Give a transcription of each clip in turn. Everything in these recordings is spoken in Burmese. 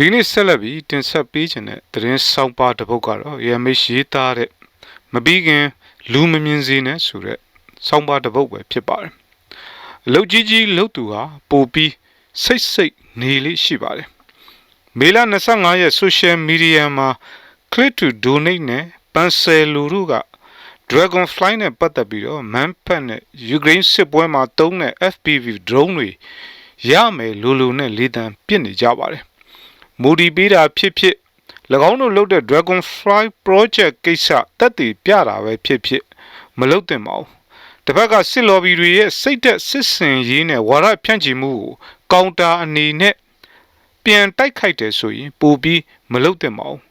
ဒီနေ့ဆက်လက်ပြီးတင်ဆက်ပေးခြင်းတဲ့သတင်းဆောင်ပါတစ်ပုဒ်ကတော့ AMH ရေးသားတဲ့မပြီးခင်လူမမြင်စေနဲ့ဆိုတဲ့ဆောင်ပါတစ်ပုဒ်ပဲဖြစ်ပါတယ်အလုတ်ကြီးကြီးလုတ်သူဟာပိုပြီးစိတ်စိတ်နေလေးရှိပါတယ်မေလ25ရက် social media မှာ click to donate နဲ့ပန်ဆယ်လူတို့က Dragonfly နဲ့ပတ်သက်ပြီးတော့ Manpad နဲ့ Ukraine စစ်ပွဲမှာတုံးတဲ့ FPV drone တွေရမယ်လိုလိုနဲ့လေးတန်းပြစ်နေကြပါတယ် မူဒီပေးတာဖြစ်ဖြစ်၎င်းတို့လုပ်တဲ့ Dragonfly project ကိစ္စတက်တည်ပြတာပဲဖြစ်ဖြစ်မလုပ်သင့်ပါဘူးတစ်ဖက်ကစစ်လော်ဘီတွေရဲ့စိတ်သက်စစ်စင်ရေးနဲ့ဝါဒဖြန့်ချီမှုကိုကောင်တာအနေနဲ့ပြန်တိုက်ခိုက်တယ်ဆိုရင်ပိုပြီးမလုပ်သင့်ပါဘူး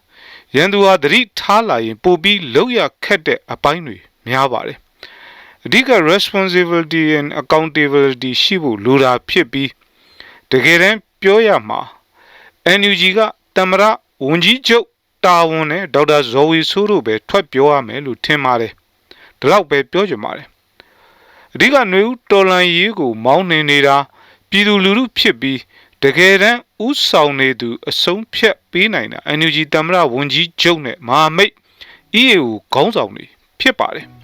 ရန်သူဟာသတိထားလာရင်ပိုပြီးလောက်ရခက်တဲ့အပိုင်းတွေများပါတယ်အဓိက responsibility and accountability ရှိဖို့လိုတာဖြစ်ပြီးတကယ်တမ်းပြောရမှာ NUG ကတမရဝန်ကြီးချုပ်တာဝန်နဲ့ဒေါက်တာဇော်ဝီဆိုးတို့ပဲထွက်ပြောရမယ်လို့ထင်ပါတယ်ဒီလောက်ပဲပြောကြပါတယ်အဓိကຫນွေဦးတော်လန်ရေးကို မောင်းနှင်နေတာပြည်သူလူထုဖြစ်ပြီးတကယ်တမ်းဥဆောင်နေသူအဆုံးဖြတ်ပေးနိုင်တာ NUG တမရဝန်ကြီးချုပ်နဲ့မဟာမိတ် EAO ခေါင်းဆောင်တွေဖြစ်ပါတယ်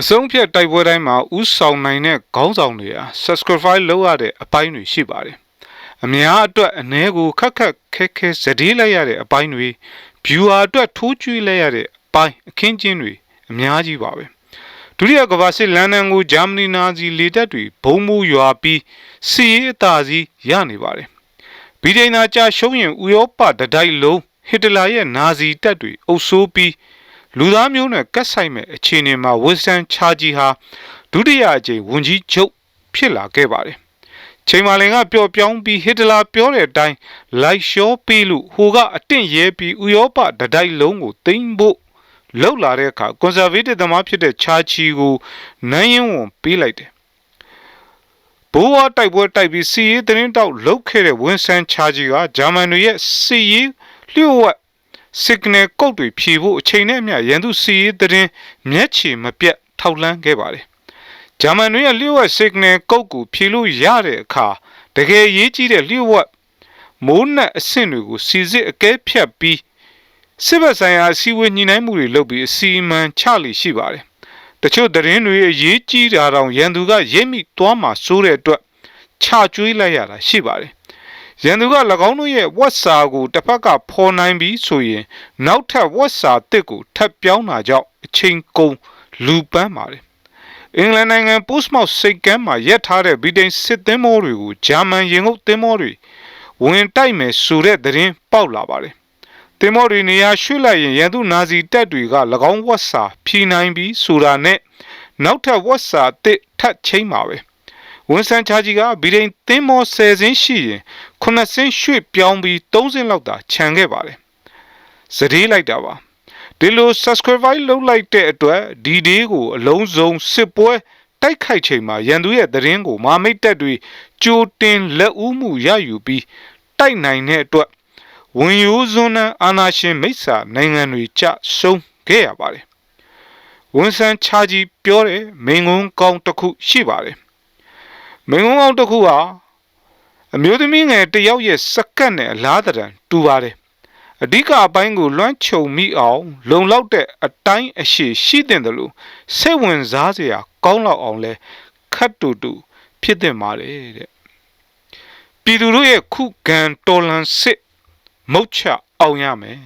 အဆုံးဖြတ်တိုက်ပွဲတိုင်းမှာဥဆောင်နိုင်တဲ့ခေါင်းဆောင်တွေဟာ sacrifice လုပ်ရတဲ့အပိုင်းတွေရှိပါတယ်။အများအတွက်အ ਨੇ ကိုခက်ခက်ခဲခဲဇတိလိုက်ရတဲ့အပိုင်းတွေ viewer အတွက်ထိုးကျွေးလိုက်ရတဲ့အပိုင်းအခင်းကျင်းတွေအများကြီးပါပဲ။ဒုတိယကမ္ဘာစစ်လန်ဒန်ကိုဂျာမနီနာဇီလေတပ်တွေဘုံမူရွာပြီးစီရေးအသာစီးရနေပါတယ်။ဗြိတိန်သာကြာရှုံးရင်ဥရောပတတိုက်လုံးဟစ်တလာရဲ့နာဇီတပ်တွေအုပ်ဆိုးပြီး လူသားမျိုးနဲ့ကတ်ဆိုင်မဲ့အခြေအနေမှာဝစ်စတန်ချာဂျီဟာဒုတိယအကြိမ်ဝန်ကြီးချုပ်ဖြစ်လာခဲ့ပါတယ်။ချိန်မာလင်ကပျော့ပြောင်းပြီးဟစ်တလာပြောတဲ့အတိုင်းလိုက်လျှောပေးလို့ဟိုကအတင့်ရဲပြီးဥရောပတတိုက်လုံးကိုသိမ်းဖို့လှုပ်လာတဲ့အခါကွန်ဆာဗေးတစ်သမားဖြစ်တဲ့ချာချီကိုနိုင်ရင်ဝန်ပေးလိုက်တယ်။ဘိုးဝါတိုက်ပွဲတိုက်ပြီးစီရေးတင်းတောက်လှုပ်ခဲ့တဲ့ဝင်းဆန်ချာဂျီကဂျာမန်တွေရဲ့စီရေးလျှို့ဝှက် signal ကုတ်တွေဖြည့်ဖို့အချိန်နဲ့အမျှရန်သူစီရေးတဲ့မျက်ခြေမပြတ်ထောက်လှမ်းခဲ့ပါတယ်။ဂျာမန်တွေရဲ့လျှို့ဝှက် signal ကုတ်ကိုဖြည့်လို့ရတဲ့အခါတကယ်ရေးကြီးတဲ့လျှို့ဝှက်မိုးနက်အဆင့်တွေကိုစီစစ်အကဲဖြတ်ပြီးစစ်ဘက်ဆိုင်ရာအစည်းအဝေးညှိနှိုင်းမှုတွေလုပ်ပြီးအစီအမံချလိရှိပါတယ်။တချို့သတင်းတွေအရေးကြီးတာတောင်ရန်သူကရိပ်မိသွားမှစိုးတဲ့အတွက်ချကျွေးလိုက်ရတာရှိပါတယ် ရန်သူက၎င်းတို့ရဲ့ဝက်စာကိုတစ်ဖက်ကဖော်နိုင်ပြီးဆိုရင် နောက်ထပ်ဝက်စာတစ်ကိုထပ်ပြောင်းတာကြောင့်အချိန်ကုန်လူပန်းပါတယ်အင်္ဂလန်နိုင်ငံပို့စ်မောက်စိတ်ကမ်းမှာရက်ထားတဲ့ဗြိတိန်စစ်သင်္ဘောတွေကိုဂျာမန်ရင်ငုတ်သင်္ဘောတွေဝင်တိုက်မယ်ဆိုတဲ့သတင်းပေါက်လာပါတယ်သင်္ဘောတွေနေရာရွှေ့လိုက်ရင်ရန်သူနာဇီတပ်တွေက၎င်းဝက်စာဖြီးနိုင်ပြီးဆိုတာနဲ့နောက်ထပ်ဝက်စာတစ်ထပ်ချင်းပါပဲ ဝန်ဆန်ချာဂျီကဗီဒိန်သင်းမော10စင်းရှိရင်9စင်းရွှေ့ပြောင်းပြီး3စင်းလောက်သာခြံခဲ့ပါတယ်။စတေးလိုက်တာပါ။ဒီလို subscribe လုပ်လိုက်တဲ့အတွက်ဒီဒေးကိုအလုံးစုံစစ်ပွဲတိုက်ခိုက်ချိန်မှာရန်သူရဲ့သတင်းကိုမာမိတ်တက်တွေကြိုတင်လက်ဦးမှုရယူပြီးတိုက်နိုင်တဲ့အတွက်ဝင်ရိုးစွန်းနဲ့အာနာရှင်မိစ္ဆာနိုင်ငံတွေကြဆုံးခဲ့ရပါတယ်။ဝန်ဆန်ချာဂျီပြောတဲ့မိန်ငုံကောင်းတစ်ခုရှိပါတယ်။ မင်းကုန်းအောင်တစ်ခုဟာအမျိုးသမီးငယ်တယောက်ရဲ့စက္ကန့်နဲ့အလားတရံတူပါတယ်အဓိကအပိုင်းကိုလွှမ်းခြုံမိအောင် လုံလောက်တဲ့အတိုင်းအရှိရှိတဲ့တယ်လို့စိတ်ဝင်စားစရာကောင်းလောက်အောင်လဲခတ်တူတူဖြစ်တင်ပါတယ်တဲ့ပြည်သူတို့ရဲ့ခုခံတော်လန်စစ်မုတ်ချအောင်ရမယ်